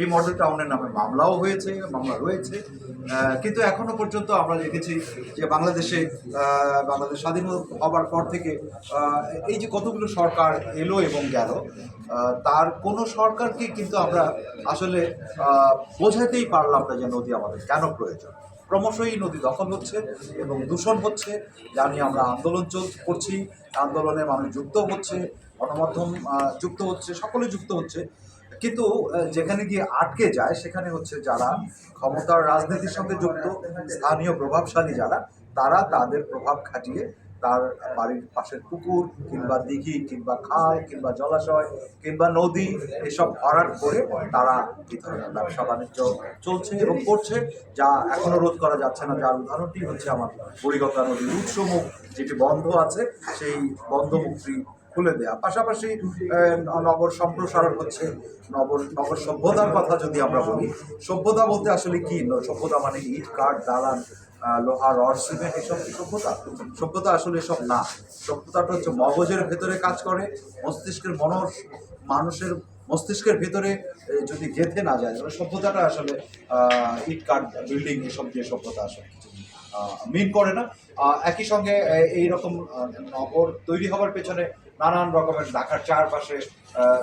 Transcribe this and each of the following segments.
এই মডেল টাউনের নামে মামলাও হয়েছে, মামলা রয়েছে। কিন্তু এখনও পর্যন্ত আমরা দেখেছি যে বাংলাদেশে বাংলাদেশ স্বাধীন হবার পর থেকে এই যে কতগুলো সরকার এলো এবং গেল তার কোনো সরকারকে কিন্তু আমরা আসলে বোঝাতেই পারলাম না যে নদী আমাদের কেন প্রয়োজন। ক্রমশই নদী দখল হচ্ছে এবং দূষণ হচ্ছে, যা নিয়ে আমরা আন্দোলন চল, করছি। আন্দোলনে মানুষ যুক্ত হচ্ছে, গণমাধ্যম যুক্ত হচ্ছে, সকলে যুক্ত হচ্ছে। কিন্তু যেখানে গিয়ে আটকে যায়, সেখানে হচ্ছে যারা ক্ষমতার রাজনীতির সঙ্গে যুক্ত, স্থানীয় প্রভাবশালী যারা, তারা তাদের প্রভাব খাটিয়ে তার বাড়ির পাশের পুকুর, কিংবা দিঘি, কিংবা খাল, কিংবা জলাশয়, কিংবা নদী, এসব ভরাট করে তারা ব্যবসা বাণিজ্য চলছে এবং করছে, যা এখনও রোধ করা যাচ্ছে না। যার উদাহরণটি হচ্ছে আমার বুড়িগঙ্গা নদীর উৎসমূখ যেটি বন্ধ আছে, সেই বন্ধ মুক্তি খুলে দেওয়া পাশাপাশি নগর সম্প্রসারণ হচ্ছে। নগর নগর সভ্যতার কথা যদি আমরা বলি, সভ্যতা বলতে আসলে কি? সভ্যতা মানে ইট, কাঠ, দালান লোহা, রড, সিমেন্ট, এসব সভ্যতা? সভ্যতা আসলে এসব না। সভ্যতাটা হচ্ছে মগজের ভেতরে কাজ করে, মস্তিষ্কের মনস মানুষের মস্তিষ্কের ভেতরে যদি গেঁথে না যায়, তাহলে সভ্যতাটা আসলে ইট, কাঠ, বিল্ডিং, এসব দিয়ে সভ্যতা আসলে মিন করে না। একই সঙ্গে এই রকম নগর তৈরি হওয়ার পেছনে নানান রকমের ঢাকার চারপাশে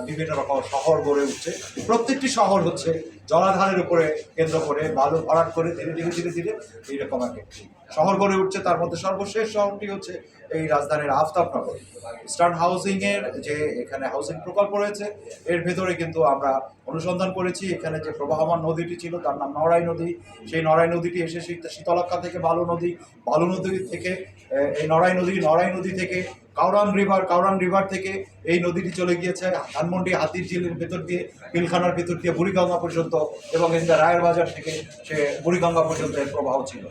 বিভিন্ন রকম শহর গড়ে উঠছে। প্রত্যেকটি শহর হচ্ছে জলাধারের উপরে কেন্দ্র করে বালু ভরাট করে ধীরে ধীরে ধীরে ধীরে এইরকম এক একটি শহর গড়ে উঠছে। তার মধ্যে সর্বশেষ শহরটি হচ্ছে এই রাজধানীর আফতাবনগর। ইস্টার্ন হাউসিং এর যে এখানে হাউসিং প্রকল্প রয়েছে, এর ভেতরে কিন্তু আমরা অনুসন্ধান করেছি। এখানে যে প্রবাহমান নদীটি ছিল, তার নাম নড়াই নদী। সেই নড়াই নদীটি এসে শীত- শীতলক্ষা থেকে বালু নদী বালু নদী থেকে এই নড়াই নদী নড়াই নদী থেকে কাউরান রিভার কাউরান রিভার থেকে এই নদীটি চলে গিয়েছে। ধানমন্ডি, হাতির ভেতর দিয়ে, পিলখানার ভেতর দিয়ে বুড়িগঙ্গা পর্যন্ত এবং এদিকে রায়ের বাজার থেকে সে বুড়িগঙ্গা পর্যন্ত এর প্রবাহ ছিল।